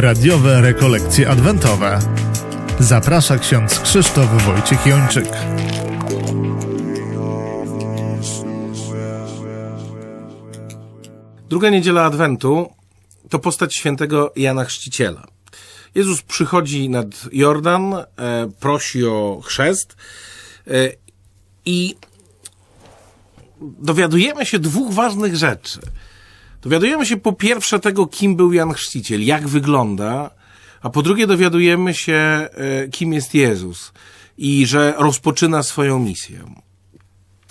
Radiowe rekolekcje adwentowe. Zaprasza ksiądz Krzysztof Wojciech Jończyk. Druga niedziela Adwentu to postać świętego Jana Chrzciciela. Jezus przychodzi nad Jordan, e, prosi o chrzest e, i dowiadujemy się dwóch ważnych rzeczy. Dowiadujemy się po pierwsze tego, kim był Jan Chrzciciel, jak wygląda, a po drugie dowiadujemy się, e, kim jest Jezus i że rozpoczyna swoją misję.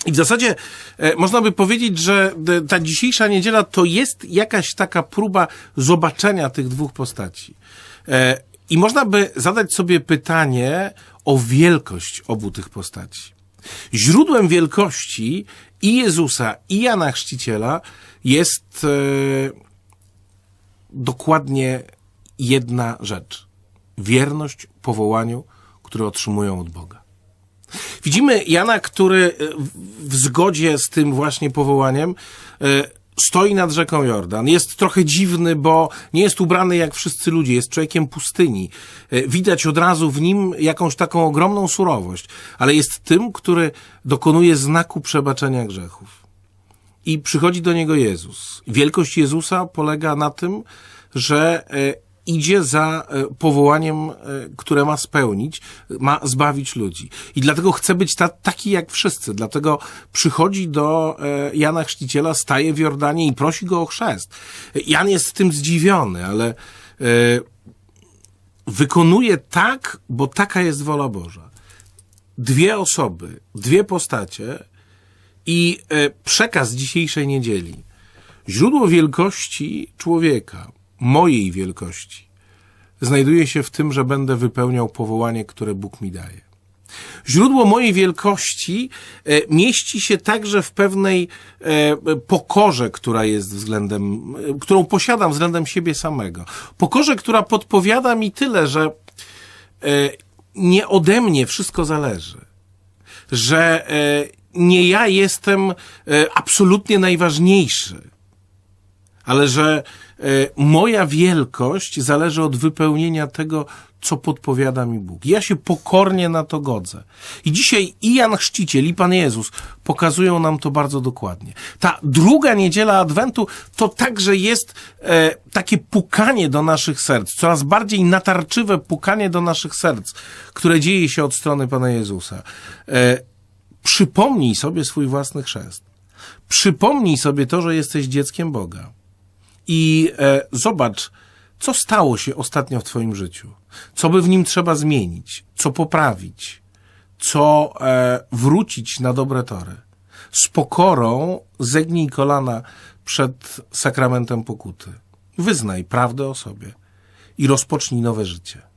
I w zasadzie e, można by powiedzieć, że de- ta dzisiejsza niedziela to jest jakaś taka próba zobaczenia tych dwóch postaci. E, I można by zadać sobie pytanie o wielkość obu tych postaci. Źródłem wielkości i Jezusa, i Jana Chrzciciela jest e, dokładnie jedna rzecz. Wierność powołaniu, które otrzymują od Boga. Widzimy Jana, który e, w- zgodzie z tym właśnie powołaniem e, stoi nad rzeką Jordan. Jest trochę dziwny, bo nie jest ubrany jak wszyscy ludzie, jest człowiekiem pustyni. E, Widać od razu w nim jakąś taką ogromną surowość, ale jest tym, który dokonuje znaku przebaczenia grzechów. I przychodzi do niego Jezus. Wielkość Jezusa polega na tym, że e, idzie za e, powołaniem, e, które ma spełnić, ma zbawić ludzi. I dlatego chce być ta, taki jak wszyscy. Dlatego przychodzi do e, Jana Chrzciciela, staje w Jordanie i prosi go o chrzest. Jan jest tym zdziwiony, ale wykonuje tak, bo taka jest wola Boża. Dwie osoby, dwie postacie, i przekaz dzisiejszej niedzieli. Źródło wielkości człowieka, mojej wielkości, znajduje się w tym, że będę wypełniał powołanie, które Bóg mi daje. Źródło mojej wielkości e, mieści się także w pewnej e, pokorze, która jest względem, e, którą posiadam względem siebie samego. Pokorze, która podpowiada mi tyle, że nie ode mnie wszystko zależy że nie ja jestem absolutnie najważniejszy, ale że e, moja wielkość zależy od wypełnienia tego, co podpowiada mi Bóg. Ja się pokornie na to godzę. I dzisiaj i Jan Chrzciciel, i Pan Jezus pokazują nam to bardzo dokładnie. Ta druga niedziela Adwentu to także jest e, takie pukanie do naszych serc, coraz bardziej natarczywe pukanie do naszych serc, które dzieje się od strony Pana Jezusa. E, przypomnij sobie swój własny chrzest. Przypomnij sobie to, że jesteś dzieckiem Boga. I e, zobacz, co stało się ostatnio w Twoim życiu. Co by w nim trzeba zmienić, co poprawić, co e, wrócić na dobre tory. Z pokorą zegnij kolana przed sakramentem pokuty. Wyznaj prawdę o sobie i rozpocznij nowe życie.